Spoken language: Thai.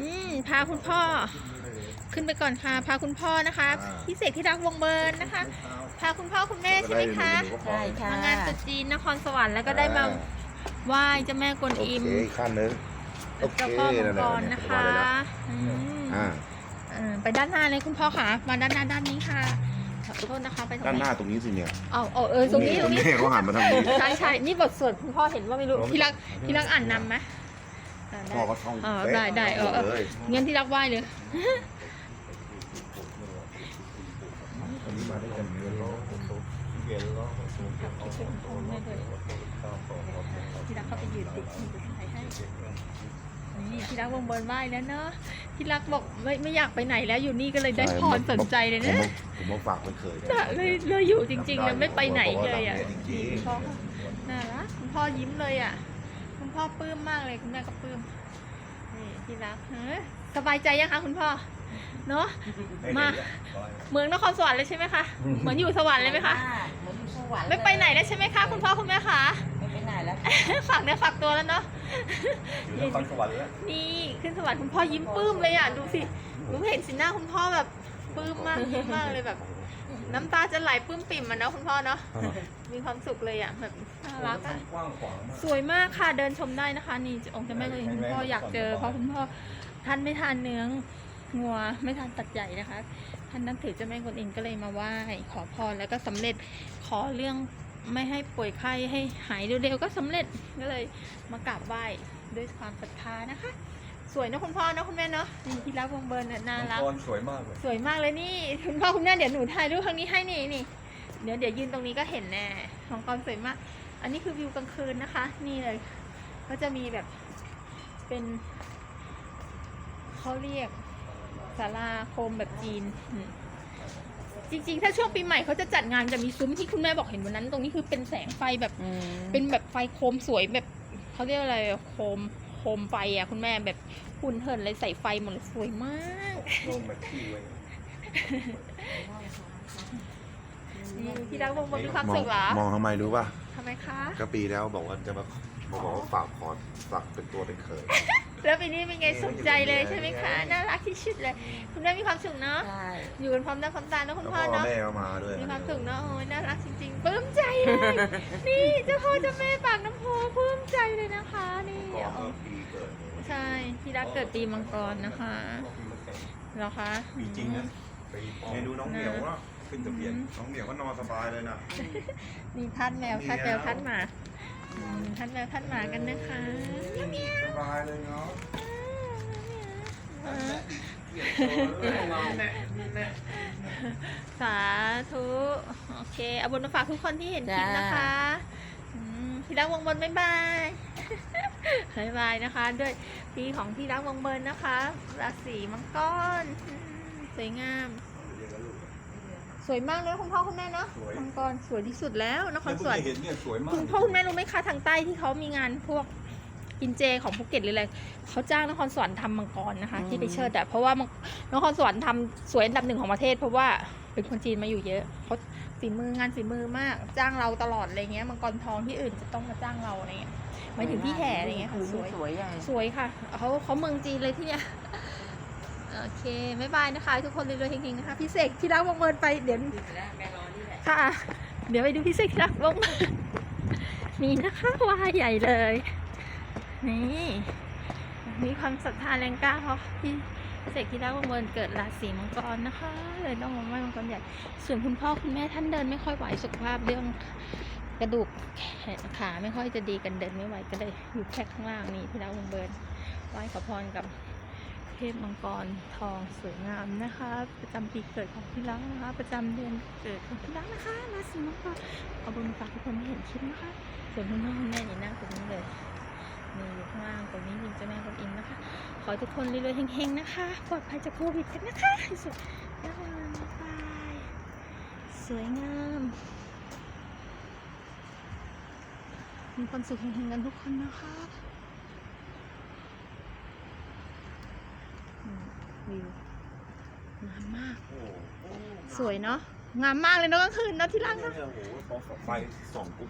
อืมพาคุณพ่อ ขึ้นไปก่อนค่ะ พาคุณพ่อนะคะอ่าพี่เสกที่รักวงเบิร์นนะคะ พาคุณพ่อคุณแม่ใช่ไหมคะใช่ค่ะมางานตรุษจีนนครสวรรค์แล้วก็ได้มาไหว้เจ้าแม่กวนโออิมเคอีกขั้นหนึงโอเคเจ้าพ่อมังนั่นแหกละรนะคะว่าเลยนะอืมอ่าเออไปด้านหน้าเลยคุณพ่อค่ะ มาด้านหน้าด้านนี้ค่ะขอโทษนะคะไปตรงด้านหไหนน้าตรงนี้สิเนี่ยเอาเอาเออตรงนี้ตรงนี้เขาหันมาทางนี้ใช่ใช่นี่บทสวดคุณพ่อเห็นว่าไม่รู้ที่รักที่รักอ่านนำไหม อ่านได้พ่อก็ท่องอ๋อป๊ะได้ได้เออเออเลยงั้นที่รักไหว้เลยอันนี้มาได้กันเงินล้อเงินล้อที่รักเข้าไปยืนติดที่ถ่ายให้นี่ที่รักวงบนไหว้แล้วเนาะที่รักบอกไม่ไม่อยากไปไหนแล้วอยู่นี่ก็เลยได้พรสนใจเลยนะผมผมมาฝากเป็นเคยจะเลยเลยอยู่จริงๆเลยไม่ไปไหนเลยอะจริงคุณพ่อน่ารักคุณพ่อยิ้มเลยอะ คุณพ่อปลื้มมากเลยคุณแม่ก็ปลื้มนี่ที่รักเฮ้ยสบายใจยังคะคุณพ่อ เนาะมาเมืองนครสวรรค์เลยใช่ไหมคะเหมือนอยู่สวรรค์เลยไหมคะเหมือนอยู่สวรรค์ไม่ไปไหนแล้วใช่ไหมคะคุณพ่อคุณแม่คะไม่ไปไหนแล้วฝากเนื้อฝากตัวแล้วเนาะอยู่นครสวรรค์แล้วนี่ขึ้นสวรรค์คุณพ่อยิ้มปลื้มเลยอะดูสิหนูเห็นสีหน้าคุณพ่อแบบปลื้มมากยิ้มมากเลยแบบ น้ำตาจะไหลปลื้มปิ่มอะเนาะคุณพ่อเนาะมีความสุขเลยอะแบบน่ารักอะกว้างขวางมากสวยมากค่ะเดินชมได้นะคะ นี่องค์เจ้าแม่กวนอิมคุณพ่ออยากเจอเพราะคุณพ่อท่านไม่ทานเนื้องัวไม่ทานตัดใหญ่นะคะท่านนับถือเจ้าแม่กวนอิมก็เลยมาไหว้ขอพรแล้วก็สำเร็จขอเรื่องไม่ให้ป่วยไข้ให้หายเร็วๆก็สำเร็จก็เลยมากราบไหว้ด้วยความศรัทธานะคะ สวยนะคุณพ่อนะคุณแม่เนาะนี่ที่รักวงเบิร์นน่ะน่ารักมังกรสวยมากเลย สวยมากเลยนี่คุณพ่อคุณแม่เดี๋ยวหนูถ่ายรูปครั้งนี้ให้นี่นี่เดี๋ยวเดี๋ยวยืนตรงนี้ก็เห็นแน่ของกรสวยมาก อันนี้คือวิวกลางคืนนะคะ นี่เลย ก็จะมีแบบเป็นเขาเรียกศาลาโคมแบบจีนอืมจริงๆ ถ้าช่วงปีใหม่เขาจะจัดงานจะมีซุ้มที่คุณแม่บอกเห็นวันนั้น ตรงนี้คือเป็นแสงไฟแบบอืมเป็นแบบไฟโคมสวยแบบเขาเรียกอะไรอะโคม โคมไฟอะคุณแม่แบบหุ่นเหินเลยใส่ไฟหมดเลยสวยมากลงมาขี้ไว้นี่ที่รักวงบนมีความมอสุงขเหรอมองทำไมรู้ป่ะทำไมคะ ก็ปีแล้วบอกว่าจะมา มาบอกว่าฝากขอฝากเป็นตัวเป็นเคยแล้วปีนี้เป็นไงสนใจเลยใช่ไหมคะ น่ารักที่สุดเลย คุณแม่มีความสุขเนาะ ใช่อยู่กันพร้อมหน้าพร้อมตาเนอะคุณแล้วพ่อพ่อเนาะ แม่ก็มาด้วยมีความสุขเนาะโอ้ยน่ารักจริงๆปลื้มใจเลย นี่เจ้าพ่อเจ้าแม่ปากน้ำโพปลื้มใจเลยนะคะ นี่พ่อก็ปีเกิดใช่ที่รักเกิดปีมังกรนะคะเหรอคะปีจริงนะปีปลอมเนี่ยดูน้องเหมียวว่าขึ้นทะเบียนน้องเหมียวก็นอนสบายเลยนะมีทัดแมวทัดแมวทัดหมาอืม ทัดแมวทัดหมากันนะคะสบายเลยเนาะสาธุโอเค เอาบุญมาฝากทุกคนที่เห็นคลิปนะคะอืมที่รักวงบนบ๊ายบายบ๊ายบายนะคะ ด้วยปีของที่รักวงเบิร์นนะคะ ราศีมังกรอืมสวยงาม สวยมากเลยคุณพ่อคุณแม่เนาะสวย มังกรสวยที่สุดแล้วนครแล้วสเพิ่งวรรได้ค์ เห็นเนี่ยสวยมากคุณพ่อคุณแม่รู้ไหมคะทางใต้ที่เขามีงานพวกกินเจของภูเก็ตหรืออะไรเขาจ้างนครสวรรค์ทำมังกรนะคะ ที่ไปเชิดอะเพราะว่ามังนครสวรรค์ทำสวยอันดับหนึ่งของประเทศ เพราะว่าเป็นคนจีนมาอยู่เยอะเขาฝีมืองานฝีมือมาก จ้างเราตลอดอะไรเงี้ยมังกรทองที่อื่นจะต้องมาจ้างเราอะไรเงี้ยหมายถึงที่แห่อะไรเงี้ยค่ะสวยสวยใหญ่สวยค่ะเขาเขาเมืองจีนเลยที่เนี้ย โอเคบ๊ายบายนะคะ ทุกคนรวยๆเฮงๆนะคะพี่เสกที่รักวงเมินไปเดี๋ยวค่ะ เดี๋ยวไปดูพี่เสกที่รักวงเมินนี่นะคะว่าใหญ่เลย นี่มีความศรัทธาแรงกล้าเพราะพี่เสกที่รักวงเมินเกิดราศีมังกรนะคะ เลยต้องมาไหว้มังกรใหญ่ส่วนคุณพ่อคุณแม่ท่านเดินไม่ค่อยไหวสุขภาพเรื่องกระดูกแขนขาไม่ค่อยจะดีกันเดินไม่ไหวก็เลยอยู่แค่ข้างล่างนี่ที่รักวงเบิร์นไหว้ขอพรกับเท พมังกรทองสวยงามนะคะ ประจำปีเกิดของที่รักนะคะ ประจำเดือนเกิดของที่รักนะคะราศีมังกรเอาบุญฝากทุกคนที่เห็นคลิปนะคะส่วนคุณพ่อคุณแม่นี่นั่งตรงนี้เลยนี่อยู่ข้างล่างตรงนี้ยิงเจ้าแม่กวนอิมนะคะ ขอทุกคนรวยๆเฮงๆนะคะปลอดภัยจากโควิดกันนะคะสุดยอดบ๊ายบายสวยงามมีความสุขเฮงๆกันทุกคนนะคะอืม วิวงามมาก สวยเนาะงามมากเลยเนาะกลางคืนเนาะที่รักเนาะโอ้โหไฟส่องปุ๊บ